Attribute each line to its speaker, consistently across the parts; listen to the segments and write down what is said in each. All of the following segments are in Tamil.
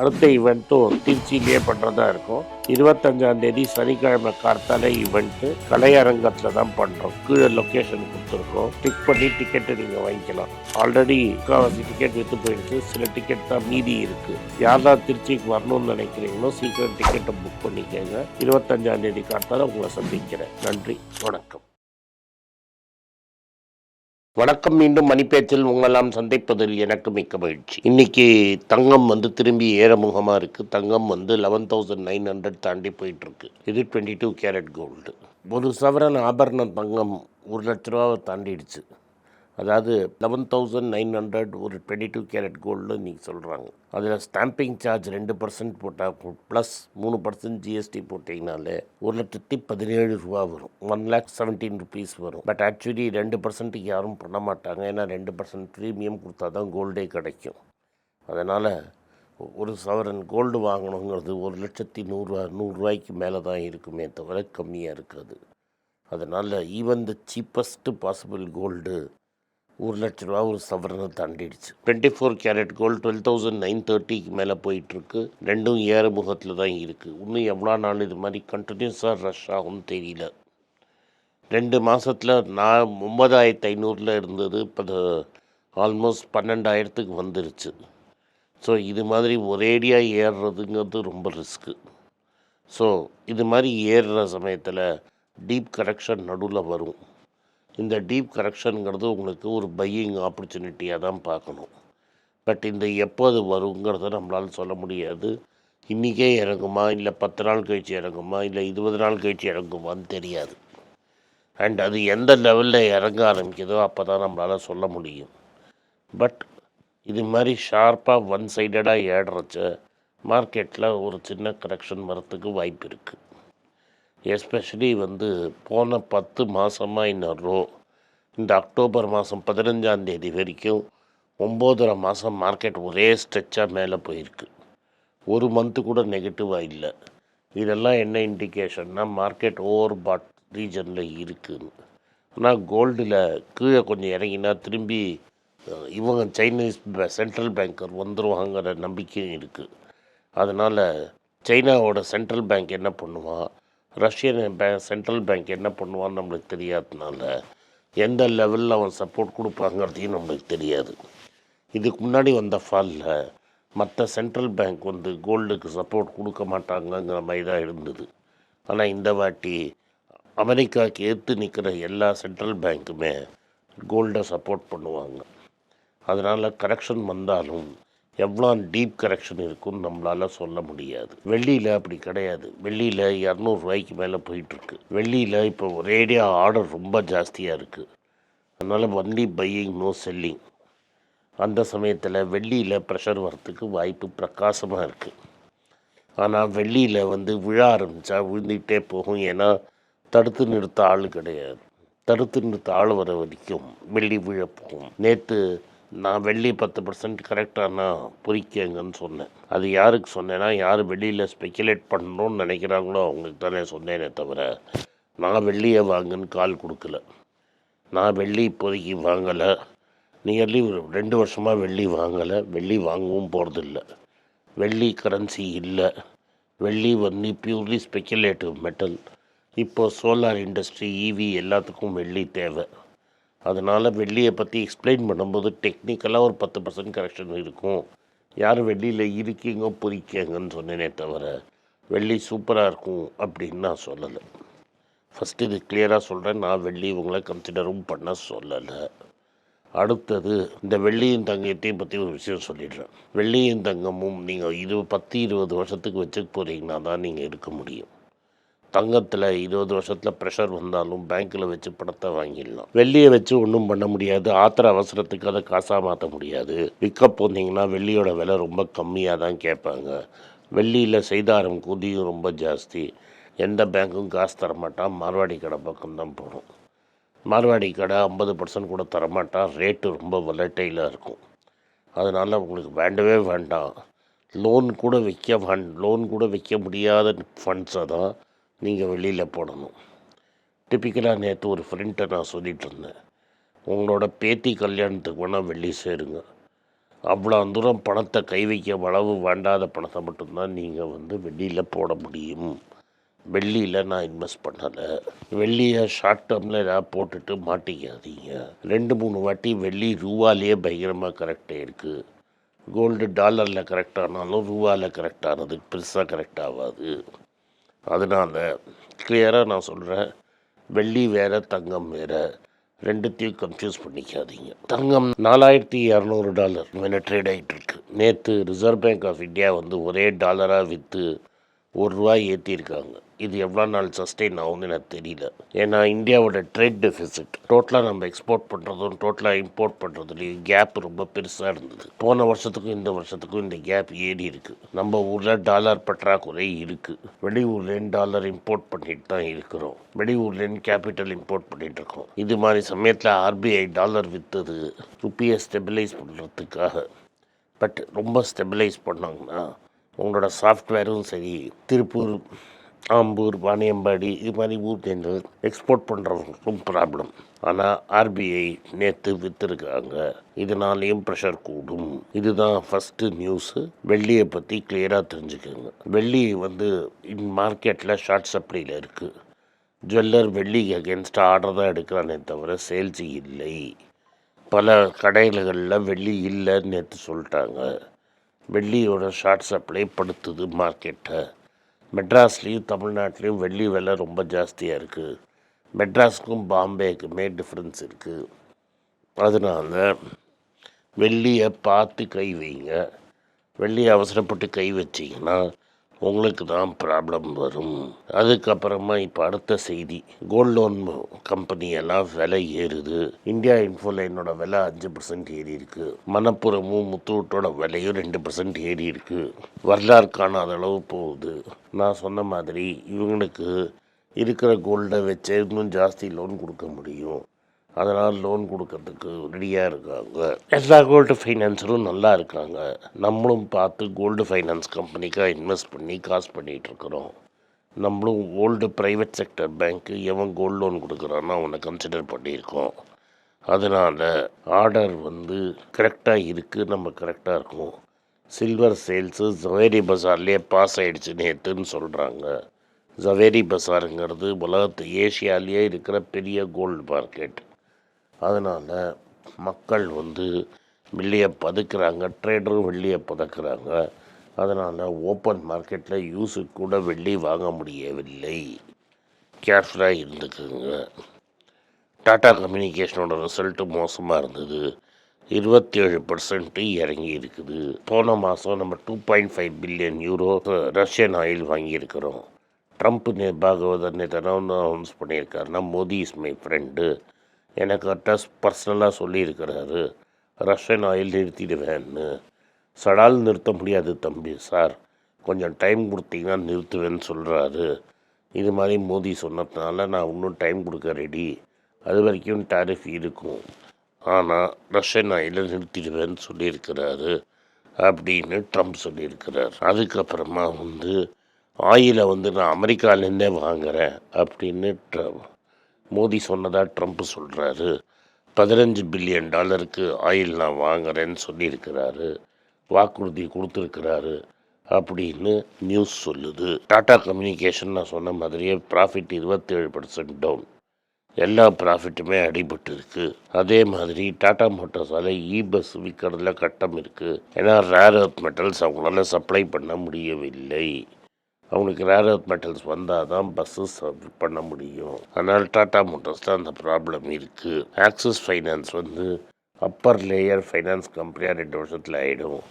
Speaker 1: அடுத்த ஈவெண்ட்டும் திருச்சியிலேயே பண்ணுறதா இருக்கும். இருபத்தஞ்சாம் தேதி சனிக்கிழமை கார்த்தால ஈவெண்ட்டு கலையரங்கத்தில் தான் பண்ணுறோம் கீழே லொக்கேஷன் கொடுத்துருக்கோம். டிக் பண்ணி டிக்கெட்டு நீங்கள் வாங்கிக்கலாம். ஆல்ரெடி முக்கால்வாசி டிக்கெட் விற்று போயிடுச்சு சில டிக்கெட் தான் மீதி இருக்குது யாரெல்லாம் திருச்சிக்கு வரணும்னு நினைக்கிறீங்களோ சீக்கிரம் டிக்கெட்டை புக் பண்ணிக்கோங்க. இருபத்தஞ்சாம் தேதி கார்த்தால உங்களை சந்திக்கிறேன். நன்றி. வணக்கம். வணக்கம் மீண்டும் மணிப்பேச்சில் உங்களாம் சந்திப்பதில் எனக்கு மிக்க மகிழ்ச்சி. இன்னைக்கு தங்கம் வந்து திரும்பி ஏறமுகமாக இருக்குது தங்கம் வந்து லெவன் தௌசண்ட் நைன் ஹண்ட்ரட் தாண்டி போயிட்டுருக்கு. இது டுவெண்ட்டி டூ கேரட் கோல்டு ஒரு சவரன் ஆபரண தங்கம் ஒரு லட்ச ரூபாவை தாண்டிடுச்சு. அதாவது லெவன் தௌசண்ட் நைன் ஹண்ட்ரட் ஒரு டுவெண்ட்டி டூ கேரட் கோல்டு இன்றைக்கி சொல்கிறாங்க அதில் ஸ்டாம்பிங் சார்ஜ் ரெண்டு பர்சன்ட் போட்டால் ப்ளஸ் மூணு பர்சன்ட் ஜிஎஸ்டி போட்டிங்கனாலே ஒரு லட்சத்தி பதினேழு ரூபா வரும். ஒன் லேக் செவன்டீன் ருபீஸ் வரும். பட் ஆக்சுவலி ரெண்டு பர்சன்ட்டுக்கு யாரும் பண்ண மாட்டாங்க. ஏன்னா ரெண்டு பர்சன்ட் ப்ரீமியம் கொடுத்தா தான் கோல்டே கிடைக்கும். அதனால் ஒரு சவரன் கோல்டு வாங்கணுங்கிறது ஒரு லட்சத்தி நூறுரூவா நூறுரூவாய்க்கு மேலே தான் இருக்குமே தவிர கம்மியாக இருக்காது. அதனால் even the cheapest possible gold ஒரு லட்ச ரூபா ஒரு சவரனை தாண்டிடுச்சு. Twenty four carat gold twelve thousand nine தேர்ட்டிக்கு மேலே போயிட்டுருக்கு. ரெண்டும் ஏற முகத்தில் தான் இருக்குது இன்னும் எவ்வளோ நாள் இது மாதிரி கண்டினியூஸாக ரஷ் ஆகும்னு தெரியல. ரெண்டு மாதத்தில் நான் ஒன்பதாயிரத்து ஐநூறில் இருந்தது இப்போ ஆல்மோஸ்ட் பன்னெண்டாயிரத்துக்கு வந்துருச்சு. ஸோ இது மாதிரி ஒரேடியாக ஏறுறதுங்கிறது ரொம்ப ரிஸ்க்கு ஸோ இது மாதிரி ஏறுற சமயத்தில் டீப் கரெக்ஷன் நடுவில் வரும். இந்த டீப் கரெக்ஷனுங்கிறது உங்களுக்கு ஒரு பையிங் ஆப்பர்ச்சுனிட்டியாக தான் பார்க்கணும். பட் இந்த எப்போது வருங்கிறத நம்மளால் சொல்ல முடியாது. இன்றைக்கே இறங்குமா? இல்லை பத்து நாள் கழிச்சு இறங்குமா? இல்லை இருபது நாள் கழிச்சு இறங்குமான்னு தெரியாது. அண்ட் அது எந்த லெவலில் இறங்க ஆரம்பிக்குதோ அப்போ தான் நம்மளால் சொல்ல முடியும். பட் இது மாதிரி ஷார்ப்பாக ஒன் சைடடாக ஏடுறச்ச மார்க்கெட்டில் ஒரு சின்ன கரெக்ஷன் வரத்துக்கு வாய்ப்பு இருக்குது எஸ்பெஷலி வந்து போன பத்து மாதமாக இன்னும் ரோ இந்த அக்டோபர் மாதம் பதினஞ்சாந்தேதி வரைக்கும் ஒம்போதரை மாதம் மார்க்கெட் ஒரே ஸ்ட்ரெச்சாக மேலே போயிருக்கு. ஒரு மந்த்து கூட நெகட்டிவாக இல்லை. இதெல்லாம் என்ன இண்டிகேஷன்னா மார்க்கெட் ஓவர் பாட் ரீஜனில் இருக்குதுன்னு ஆனால் கோல்டில் கீழே கொஞ்சம் இறங்கினா திரும்பி இவங்க சைனீஸ் சென்ட்ரல் பேங்கர் வந்துருவாங்கிற நம்பிக்கையும் இருக்குது அதனால் சைனாவோட சென்ட்ரல் பேங்க் என்ன பண்ணுவான் ரஷ்யன் பே சென்ட்ரல் பேங்க் என்ன பண்ணுவான்னு நம்மளுக்கு தெரியாததுனால எந்த லெவலில் அவன் சப்போர்ட் கொடுப்பாங்கிறதையும் நம்மளுக்கு தெரியாது. இதுக்கு முன்னாடி வந்த ஃபாலில் மற்ற சென்ட்ரல் பேங்க் வந்து கோல்டுக்கு சப்போர்ட் கொடுக்க மாட்டாங்கங்கிற மாதிரி தான் இருந்தது. ஆனால் இந்த வாட்டி அமெரிக்காவுக்கு ஏற்று நிற்கிற எல்லா சென்ட்ரல் பேங்க்குமே கோல்டை சப்போர்ட் பண்ணுவாங்க. அதனால் கரெக்ஷன் வந்தாலும் எவ்வளோ டீப் கரெக்ஷன் இருக்குன்னு நம்மளால் சொல்ல முடியாது. வெள்ளியில் அப்படி கிடையாது. வெள்ளியில் இரநூறுவாய்க்கு மேலே போயிட்டுருக்கு. வெள்ளியில் இப்போ ரேடியோ ஆர்டர் ரொம்ப ஜாஸ்தியாக இருக்குது அதனால் ஒன்லி பையிங் நோ செல்லிங் அந்த சமயத்தில் வெள்ளியில் ப்ரெஷர் வரத்துக்கு வாய்ப்பு பிரகாசமாக இருக்குது ஆனால் வெள்ளியில் வந்து விழ ஆரம்பித்தா விழுந்துக்கிட்டே போகும். ஏன்னா தடுத்து நிறுத்த ஆள் கிடையாது. தடுத்து நிறுத்த ஆள் வர வரைக்கும் வெள்ளி விழ போகும். நேற்று நான் வெள்ளி பத்து பர்சன்ட் கரெக்டானா பொறிக்கங்கன்னு சொன்னேன். அது யாருக்கு சொன்னேன்னா யார் வெளியில் ஸ்பெக்குலேட் பண்ணணும்னு நினைக்கிறாங்களோ அவங்களுக்கு தானே சொன்னேனே தவிர நான் வெள்ளியை வாங்குன்னு கால் கொடுக்கல. நான் வெள்ளி இப்போதைக்கு வாங்கலை. நியர்லி ஒரு ரெண்டு வருஷமாக வெள்ளி வாங்கலை. வெள்ளி வாங்கவும் போகிறதில்ல வெள்ளி கரன்சி இல்லை. வெள்ளி வந்து பியூர்லி ஸ்பெக்குலேட்டிவ் மெட்டல் இப்போது சோலார் இண்டஸ்ட்ரி ஈவி எல்லாத்துக்கும் வெள்ளி தேவை. அதனால் வெள்ளியை பற்றி எக்ஸ்பிளைன் பண்ணும்போது டெக்னிக்கலாக ஒரு பத்து பர்சன்ட் கரெக்ஷன் இருக்கும். யார் வெள்ளியில் இருக்கீங்க பொறிக்கங்கன்னு சொன்னேனே தவிர வெள்ளி சூப்பராக இருக்கும் அப்படின்னு நான் சொல்லலை. ஃபஸ்ட்டு இது கிளியராக சொல்கிறேன் நான் வெள்ளி உங்களை கன்சிடரும் பண்ண சொல்லலை. அடுத்தது இந்த வெள்ளியும் தங்கத்தையும் பற்றி ஒரு விஷயம் சொல்லிடுறேன். வெள்ளியும் தங்கமும் நீங்கள் இரு பத்து இருபது வருஷத்துக்கு வச்சுக்க போகிறீங்கன்னா தான் நீங்கள் இருக்க முடியும். தங்கத்தில் இருபது வருஷத்தில் ப்ரெஷர் வந்தாலும் பேங்க்கில் வச்சு பணத்தை வாங்கிடலாம். வெள்ளியை வச்சு ஒன்றும் பண்ண முடியாது. ஆத்திர அவசரத்துக்கு அதை காசாக மாற்ற முடியாது. விற்க போனீங்கன்னா வெள்ளியோட விலை ரொம்ப கம்மியாக தான் கேட்பாங்க. வெள்ளியில் செய்தாரம் குதியும் ரொம்ப ஜாஸ்தி. எந்த பேங்க்கும் காசு தரமாட்டால் மார்வாடி கடை பக்கம் தான் போகணும் மார்வாடி கடை ஐம்பது பர்சன்ட் கூட தரமாட்டான் ரேட்டு ரொம்ப வலட்டைலாக இருக்கும். அதனால் உங்களுக்கு வேண்டவே வேண்டாம். லோன் கூட வைக்க வேண் லோன் கூட வைக்க முடியாத ஃபண்ட்ஸை தான் நீங்கள் வெளியில் போடணும். டிப்பிக்கலாக நேற்று ஒரு ஃப்ரெண்ட்டை நான் சொல்லிகிட்டு இருந்தேன். உங்களோட பேத்தி கல்யாணத்துக்கு வேணால் வெள்ளி சேருங்க. அவ்வளோ தூரம் பணத்தை கை வைக்க அளவு வேண்டாத பணத்தை மட்டும்தான் நீங்கள் வந்து வெள்ளியில் போட முடியும். வெள்ளியில் நான் இன்வெஸ்ட் பண்ணலை. வெள்ளியை ஷார்ட் டேர்மில் ஏதாவது போட்டுட்டு மாட்டிக்காதீங்க. ரெண்டு மூணு வாட்டி வெள்ளி ரூபாலேயே பயங்கரமாக கரெக்டாக இருக்குது கோல்டு டாலரில் கரெக்டானாலும் ரூபாவில் கரெக்ட் ஆனது பெருசாக கரெக்ட் ஆகாது. அதனால் கிளியராக நான் சொல்கிறேன் வெள்ளி வேறு தங்கம் வேறு. ரெண்டுத்தையும் கன்ஃபியூஸ் பண்ணிக்காதீங்க. தங்கம் நாலாயிரத்தி இரநூறு டாலர் மேலே ட்ரேட் ஆகிட்டுருக்கு நேற்று ரிசர்வ் பேங்க் ஆஃப் இந்தியா வந்து ஒரே டாலராக விற்று ஒரு ரூபாய் ஏற்றிருக்காங்க இது எவ்வளோ நாள் சஸ்டெயின் ஆகும்னு எனக்கு தெரியல. ஏன்னா இந்தியாவோட ட்ரேட் டெஃபிசிட் டோட்டலாக நம்ம எக்ஸ்போர்ட் பண்ணுறதும் டோட்டலாக இம்போர்ட் பண்ணுறதுலையும் கேப் ரொம்ப பெருசாக இருந்தது. போன வருஷத்துக்கும் இந்த வருஷத்துக்கும் இந்த கேப் ஏறி இருக்குது நம்ம ஊரில் டாலர் பற்றாக்குறை இருக்குது வெளியூர்லேருந்து டாலர் இம்போர்ட் பண்ணிட்டு தான் இருக்கிறோம். வெளியூர்லேருந்து கேபிட்டல் இம்போர்ட் பண்ணிட்டு இருக்கோம். இது மாதிரி சமயத்தில் ஆர்பிஐ டாலர் விற்றது ருப்பியை ஸ்டெபிலைஸ் பண்ணுறதுக்காக பட் ரொம்ப ஸ்டெபிலைஸ் பண்ணாங்கன்னா உங்களோட சாஃப்ட்வேரும் சரி திருப்பூர் ஆம்பூர் வாணியம்பாடி இது மாதிரி ஊர்லேருந்து எக்ஸ்போர்ட் பண்ணுறவங்களுக்கும் ப்ராப்ளம் ஆனால் ஆர்பிஐ நேற்று விற்றுருக்காங்க இதனாலேயும் ப்ரெஷர் கூடும். இதுதான் ஃபஸ்ட்டு நியூஸு வெள்ளியை பற்றி கிளியராக தெரிஞ்சுக்கோங்க. வெள்ளி வந்து இன் மார்க்கெட்டில் ஷார்ட் சப்ளையில் இருக்குது ஜுவல்லர் வெள்ளிக்கு அகேன்ஸ்ட் ஆர்டர் தான் எடுக்கிறானே தவிர சேல்ஸ் இல்லை. பல கடைகளில் வெள்ளி இல்லைன்னு நேற்று சொல்லிட்டாங்க. வெள்ளியோட ஷார்ட் சப்ளை படுத்துது மார்க்கெட்டை மெட்ராஸ்லேயும் தமிழ்நாட்டிலையும் வெள்ளி விலை ரொம்ப ஜாஸ்தியாக இருக்குது மெட்ராஸுக்கும் பாம்பேக்குமே டிஃப்ரென்ஸ் இருக்குது அதனால் வெள்ளியை பார்த்து கை வைங்க. வெள்ளியை அவசரப்பட்டு கை வச்சிங்கன்னா உங்களுக்கு தான் ப்ராப்ளம் வரும். அதுக்கப்புறமா இப்போ அடுத்த செய்தி. கோல்ட் லோன் கம்பெனி எல்லாம் விலை ஏறுது. இந்தியா இன்ஃபோலைனோட விலை அஞ்சு பர்சன்ட் ஏறி இருக்கு மணப்புறமும் முத்தூட்டோட விலையும் ரெண்டு பர்சன்ட் ஏறி இருக்கு வரலாறு காணாத அளவு போகுது. நான் சொன்ன மாதிரி இவங்களுக்கு இருக்கிற கோல்டை வச்சு இன்னும் ஜாஸ்தி லோன் கொடுக்க முடியும். அதனால் லோன் கொடுக்கறதுக்கு ரெடியாக இருக்காங்க. எல்லா கோல்டு ஃபைனான்ஸரும் நல்லா இருக்காங்க. நம்மளும் பார்த்து கோல்டு ஃபைனான்ஸ் கம்பெனிக்காக இன்வெஸ்ட் பண்ணி காசு பண்ணிகிட்டு இருக்கிறோம். நம்மளும் ஓல்டு ப்ரைவேட் செக்டர் பேங்க்கு எவன் கோல்டு லோன் கொடுக்குறானோ அவனை கன்சிடர் பண்ணியிருக்கோம். அதனால் ஆர்டர் வந்து கரெக்டாக இருக்குது நம்ம கரெக்டாக இருக்கும். சில்வர் சேல்ஸு ஜவேரி பஜார்லேயே பாஸ் ஆகிடுச்சு நேற்றுன்னு சொல்கிறாங்க ஜவேரி பஜாருங்கிறது உலகத்து ஏஷியாலேயே இருக்கிற பெரிய கோல்டு மார்க்கெட் அதனால் மக்கள் வந்து வெள்ளியை பதுக்கிறாங்க ட்ரேடரும் வெள்ளியை பதுக்கிறாங்க. அதனால் ஓப்பன் மார்க்கெட்டில் யூஸுக்கு கூட வெள்ளி வாங்க முடியவில்லை. கேர்ஃபுல்லாக இருந்துக்குங்க. டாடா கம்யூனிகேஷனோட ரிசல்ட்டு மோசமாக இருந்தது. இருபத்தி ஏழு பர்சன்ட்டு இறங்கி இருக்குது. போன மாதம் நம்ம two point five billion euro Russian oil வாங்கியிருக்கிறோம். Trump நே பாகவதர் நேற்று அனௌன்ஸ் பண்ணியிருக்காருன்னா மோடி இஸ் மை ஃப்ரெண்டு எனக்கு அட்டாஸ் பர்சனலாக சொல்லியிருக்கிறாரு. Russian oil நிறுத்திடுவேன்னு. சடால் நிறுத்த முடியாது தம்பி சார். கொஞ்சம் டைம் கொடுத்தீங்கன்னா நிறுத்துவேன்னு சொல்கிறாரு இது மாதிரி மோடி சொன்னதுனால நான் இன்னும் டைம் கொடுக்க ரெடி அது வரைக்கும் டாரிஃப் இருக்கும். ஆனால் ரஷ்யன் ஆயிலை நிறுத்திடுவேன்னு சொல்லியிருக்கிறாரு அப்படின்னு ட்ரம்ப் சொல்லியிருக்கிறார். அதுக்கப்புறமா வந்து ஆயிலை வந்து நான் அமெரிக்காலேருந்தே வாங்குகிறேன் அப்படின்னு ட்ரம்ப் மோடி சொன்னதாக ட்ரம்ப் சொல்கிறாரு பதினஞ்சு பில்லியன் டாலருக்கு ஆயில் நான் வாங்குறேன்னு சொல்லியிருக்கிறாரு. வாக்குறுதி கொடுத்துருக்கிறாரு அப்படின்னு நியூஸ் சொல்லுது. டாடா கம்யூனிகேஷன் நான் சொன்ன மாதிரியே ப்ராஃபிட் இருபத்தேழு பர்சன்ட் டவுன் எல்லா ப்ராஃபிட்டுமே அடிபட்டுருக்கு. அதே மாதிரி டாடா மோட்டார்ஸால் இ பஸ் விற்கிறதுல கட்டம் இருக்குது ஏன்னா ரேர் அர்த் மெட்டல்ஸ் அவங்களால சப்ளை பண்ண முடியவில்லை. அவங்களுக்கு ரேர் அர்த் மெட்டல்ஸ் வந்தால் தான் பஸ்ஸு பண்ண முடியும். அதனால் டாடா மோட்டார்ஸ் தான் அந்த ப்ராப்ளம் இருக்குது ஆக்சிஸ் ஃபைனான்ஸ் வந்து அப்பர் லேயர் ஃபைனான்ஸ் கம்பெனியாக ரெண்டு வருஷத்தில் ஆகிடும்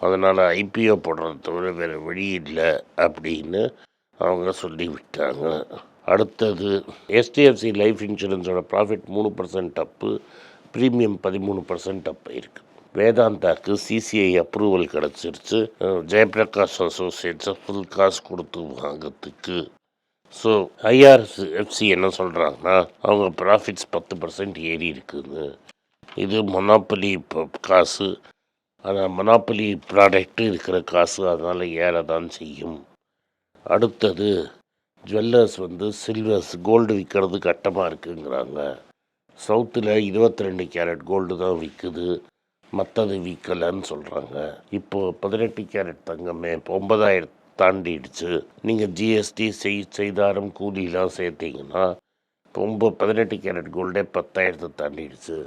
Speaker 1: அதனால் ஐபிஓ போடுறத தவிர வேறு வழி இல்லை அப்படின்னு அவங்க சொல்லி விட்டாங்க. அடுத்தது எஸ்டிஎஃப்சி லைஃப் இன்சூரன்ஸோட ப்ராஃபிட் மூணு பர்சன்ட் அப்பு ப்ரீமியம் பதிமூணு பர்சன்ட் அப்பு இருக்குது வேதாந்தாக்கு சிசிஐ அப்ரூவல் கிடச்சிருச்சு. ஜெயபிரகாஷ் அசோசியேட்ஸை ஃபுல் காசு கொடுத்து வாங்கிறதுக்கு. ஸோ ஐஆர்எஃப்சி என்ன சொல்கிறாங்கன்னா அவங்க ப்ராஃபிட்ஸ் பத்து பர்சன்ட் ஏறி இருக்குது. இது மொனாப்பலி காசு. ஆனால் மொனாப்பலி ப்ராடக்ட்டு இருக்கிற காசு அதனால் ஏற தான் செய்யும். அடுத்தது ஜுவல்லர்ஸ் வந்து சில்வர்ஸ் கோல்டு விற்கிறது கட்டமாக இருக்குங்கிறாங்க. சவுத்தில் இருபத்தி ரெண்டு கேரட் கோல்டு தான் விற்குது மற்றது விற்கலைன்னு சொல்கிறாங்க இப்போது பதினெட்டு கேரட் தங்கமே ஒன்பதாயிரம் தாண்டிடுச்சு. நீங்கள் ஜிஎஸ்டி செய் செய்தாரம் கூலிலாம் சேர்த்தீங்கன்னா இப்போ ஒம்பது பதினெட்டு கேரட் கோல்டே பத்தாயிரத்தை தாண்டிடுச்சு.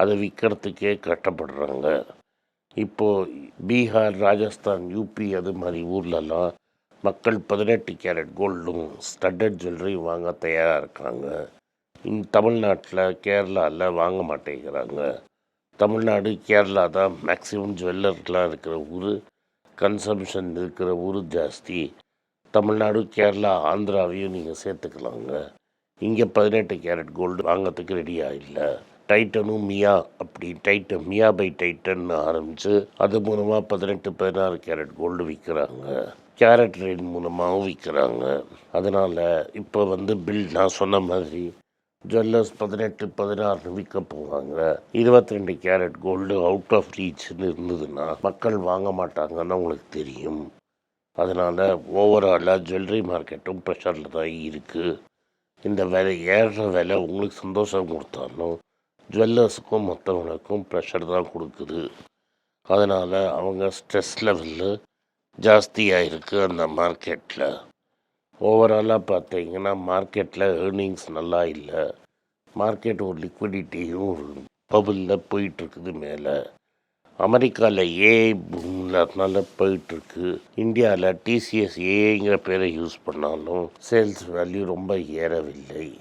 Speaker 1: அதை விற்கிறதுக்கே கஷ்டப்படுறாங்க இப்போது பீகார் ராஜஸ்தான் யூபி அது மாதிரி ஊர்லலாம் மக்கள் பதினெட்டு கேரட் கோல்டும் ஸ்டட்டட் ஜுவல்லரியும் வாங்க தயாராக இருக்காங்க. இந் தமிழ்நாட்டில் கேரளாவில் வாங்க மாட்டேங்கிறாங்க. தமிழ்நாடு கேரளா தான் மேக்ஸிமம் ஜுவல்லர்லாம் இருக்கிற ஊர். கன்சம்ஷன் இருக்கிற ஊர் ஜாஸ்தி. தமிழ்நாடு கேரளா ஆந்திராவையும் நீங்கள் சேர்த்துக்கலாங்க. இங்கே பதினெட்டு கேரட் கோல்டு வாங்கிறதுக்கு ரெடியாக இல்லை. டைட்டனும் மியா அப்படி டைட்டன் மியா பை டைட்டன் ஆரம்பித்து அது மூலமாக பதினெட்டு பதினாறு கேரட் கோல்டு விற்கிறாங்க கேரட் ரேட் மூலமாகவும் விற்கிறாங்க அதனால் இப்போ வந்து பில் நான் சொன்ன மாதிரி ஜுவல்லர்ஸ் பதினெட்டு பதினாறு விற்க போவாங்க இருபத்தி ரெண்டு கேரட் கோல்டு அவுட் ஆஃப் ரீச்னு இருந்ததுன்னா மக்கள் வாங்க மாட்டாங்கன்னு உங்களுக்கு தெரியும். அதனால் ஓவராலாக ஜுவல்லரி மார்க்கெட்டும் ப்ரெஷரில் தான் இருக்குது இந்த விலை ஏறுற விலை உங்களுக்கு சந்தோஷம் கொடுத்தாலும் ஜுவல்லர்ஸுக்கும் மற்றவங்களுக்கும் ப்ரெஷர் தான் கொடுக்குது. அதனால் அவங்க ஸ்ட்ரெஸ் லெவலு ஜாஸ்தியாக இருக்குது அந்த மார்க்கெட்டில் ஓவராலாக பார்த்தீங்கன்னா மார்க்கெட்டில் ஏர்னிங்ஸ் நல்லா இல்லை. மார்க்கெட் ஒரு லிக்விடிட்டியும் ஒரு பபுளில் போயிட்டுருக்குது மேலே. அமெரிக்காவில் ஏஐ பூம்னால போயிட்டுருக்கு. இந்தியாவில் டிசிஎஸ் ஏஐங்கிற பேரை யூஸ் பண்ணாலும் சேல்ஸ் வேல்யூ ரொம்ப ஏறவில்லை.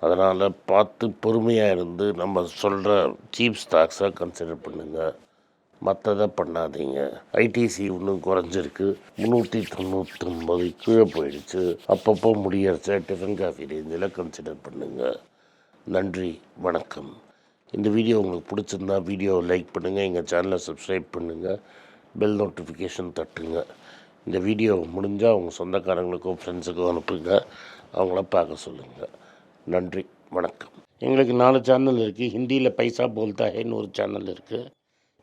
Speaker 1: அதனால் பார்த்து பொறுமையாக இருந்து நம்ம சொல்கிற சீப் ஸ்டாக்ஸை கன்சிடர் பண்ணுங்கள் மற்றதை பண்ணாதீங்க. ஐடிசி இன்னும் குறைஞ்சிருக்கு. முந்நூற்றி தொண்ணூற்றொம்பது கீழே போயிடுச்சு. அப்பப்போ முடியறச்ச டிஃபன் காஃபி ரேஞ்சில் கன்சிடர் பண்ணுங்கள் நன்றி வணக்கம். இந்த வீடியோ உங்களுக்கு பிடிச்சிருந்தா வீடியோவை லைக் பண்ணுங்கள் எங்கள் சேனலை சப்ஸ்கிரைப் பண்ணுங்கள் பெல் நோட்டிஃபிகேஷன் தட்டுங்க. இந்த வீடியோ முடிஞ்சால் உங்கள் சொந்தக்காரங்களுக்கும் ஃப்ரெண்ட்ஸுக்கோ அனுப்புங்க. அவங்கள பார்க்க சொல்லுங்கள் நன்றி வணக்கம். எங்களுக்கு நாலு சேனல் இருக்குது ஹிந்தியில் பைசா போல்தா ஹேன்னு ஒரு சேனல் இருக்குது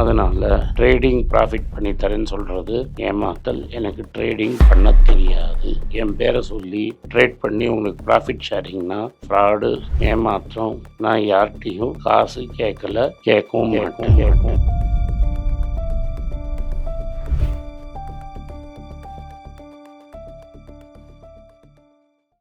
Speaker 1: அதனால் ட்ரேடிங் ப்ராஃபிட் பண்ணி தரேன்னு சொல்கிறது ஏமாத்தல். எனக்கு ட்ரேடிங் பண்ண தெரியாது. என் பேரை சொல்லி ட்ரேட் பண்ணி உங்களுக்கு ப்ராஃபிட் ஷேரிங்னா ஃப்ராடு ஏமாற்றம் நான் யார்கிட்டையும் காசு கேட்கல கேட்கவும் மாட்டேன். கேட்கும்